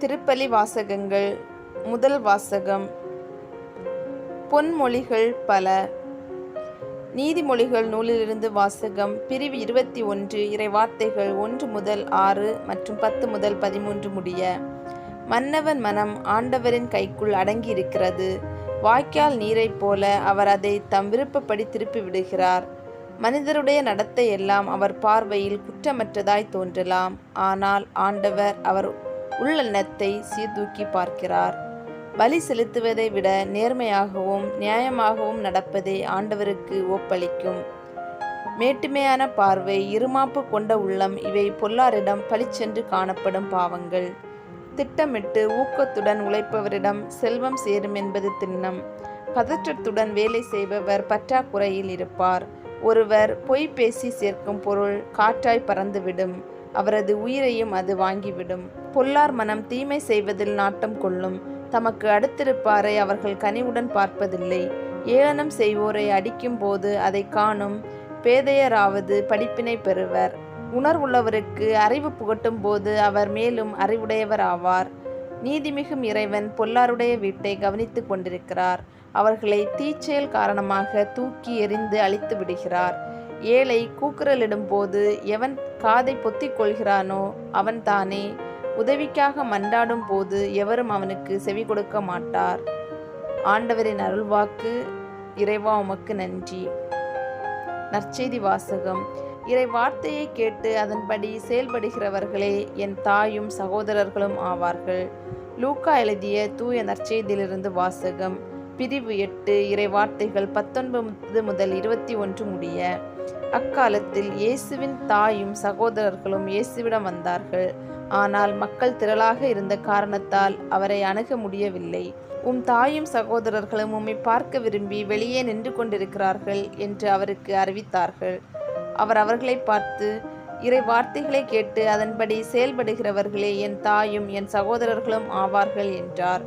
திருப்பலி வாசகங்கள் முதல் வாசகம். பொன்மொழிகள் பல. நீதிமொழிகள் நூலிலிருந்து வாசகம். பிரிவு இருபத்தி ஒன்று இறைவார்த்தைகள் ஒன்று முதல் ஆறு மற்றும் பத்து முதல் பதிமூன்று முடிய. மன்னவன் மனம் ஆண்டவரின் கைக்குள் அடங்கியிருக்கிறது. வாய்க்கால் நீரைப் போல அவர் அதை தம் விருப்பப்படி திருப்பி விடுகிறார். மனிதருடைய நடத்தை எல்லாம் அவர் பார்வையில் குற்றமற்றதாய் தோன்றலாம். ஆனால் ஆண்டவர் அவர் உள்ளெண்ணத்தை சீர்தூக்கி பார்க்கிறார். பலி செலுத்துவதை விட நேர்மையாகவும் நியாயமாகவும் நடப்பதே ஆண்டவருக்கு ஒப்பளிக்கும். மேட்டுமையான பார்வை இருமாப்பு கொண்ட உள்ளம் இவை பொல்லாரிடம் பளிச்சென்று காணப்படும் பாவங்கள். திட்டமிட்டு ஊக்கத்துடன் உழைப்பவரிடம் செல்வம் சேரும் என்பது திண்ணம். பதற்றத்துடன் வேலை செய்பவர் பற்றாக்குறையில் இருப்பார். ஒருவர் பொய் பேசி சேர்க்கும் பொருள் காற்றாய் பறந்துவிடும். அவரது உயிரையும் அது வாங்கிவிடும். பொல்லார் மனம் தீமை செய்வதில் நாட்டம் கொள்ளும். தமக்கு அடுத்திருப்பாரை அவர்கள் கனிவுடன் பார்ப்பதில்லை. ஏளனம் செய்வோரை அடிக்கும் போது அதை காணும் பேதையராவது படிப்பினை பெறுவர். உணர்வுள்ளவருக்கு அறிவு புகட்டும் போது அவர் மேலும் அறிவுடையவர் ஆவார் நீதிமிகும் இறைவன் பொல்லாருடைய வீட்டை கவனித்து கொண்டிருக்கிறார். அவர்களை தீச்செயல் காரணமாக தூக்கி எறிந்து அழித்து விடுகிறார் ஏழை கூக்குரலிடும் போது எவன் காதை பொத்திக் கொள்கிறானோ அவன் தானே. உதவிக்காக மன்றாடும் போது எவரும் அவனுக்கு செவி கொடுக்க மாட்டார். ஆண்டவரின் அருள்வாக்கு இறைவா உமக்கு நன்றி. நற்செய்தி வாசகம். இறை வார்த்தையை கேட்டு அதன்படி செயல்படுகிறவர்களே என் தாயும் சகோதரர்களும் ஆவார்கள். லூக்கா எழுதிய தூய நற்செய்தியிலிருந்து வாசகம். பிரிவு எட்டு இறை வார்த்தைகள் பத்தொன்பது முதல் இருபத்தி ஒன்று முடிய அக்காலத்தில் இயேசுவின் தாயும் சகோதரர்களும் இயேசுவிடம் வந்தார்கள். ஆனால் மக்கள் திரளாக இருந்த காரணத்தால் அவரை அணுக முடியவில்லை. உம் தாயும் சகோதரர்களும் உம்மை பார்க்க விரும்பி வெளியே நின்று கொண்டிருக்கிறார்கள் என்று அவருக்கு அறிவித்தார்கள். அவர் அவர்களை பார்த்து இறை வார்த்தைகளை கேட்டு அதன்படி செயல்படுகிறவர்களே என் தாயும் என் சகோதரர்களும் ஆவார்கள் என்றார்.